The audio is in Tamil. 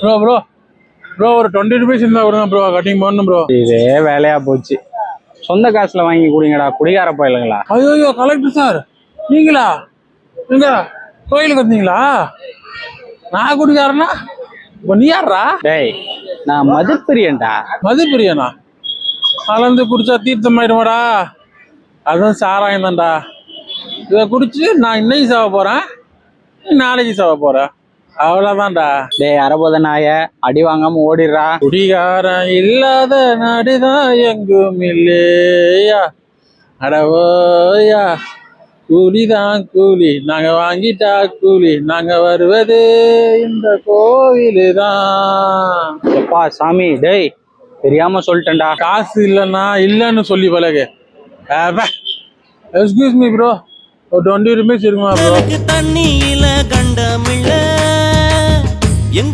ப்ரோ ப்ரோ ப்ரோ ஒரு டுவெண்ட்டி ருபீஸ் இருந்தா கொடுங்க ப்ரோ கட்டிங் பண்ணணும் ப்ரோ இதே வேலையா போச்சு. சொந்த காசுல வாங்கி குடிங்கடா. குடிகார பயலுங்களா ஐயோ கலெக்டர் சார் நீங்களா? எங்க கோயிலுக்கு வந்தீங்களா? நான் குடிக்காரனா இப்போ நீ யாரா டேய் நான் மதுப்பிரியன்டா. மதுப்பிரியனா? கலந்து குடிச்சா தீர்த்தமாயிடுமாடா அதுவும் சாராயம் தான்டா. இதை குடிச்சு நான் இன்னைக்கு சாவ போறேன். நாளைக்கு சாவ போற அவ்வளோதான்டா டேய் அரபோத நாய அடி வாங்காம ஓடிடுறா. குடிகாரன் இல்லாத நாடுதான் எங்கும் இல்லையா? அடவோயா கூலிதான் கூலி. நாங்க வாங்கிட்டா கூலி. நாங்க வருவது இந்த கோவிலு தான் எப்பா சாமி டேய் தெரியாம சொல்லிட்டேன்டா. காசு இல்லைன்னா இல்லைன்னு சொல்லி பழகு. எக்ஸ்கியூஸ் மீ ப்ரோ ஒரு டுவெண்ட்டி ருபீஸ் இருக்குமா ப்ரோ தண்ணியில எங்கள்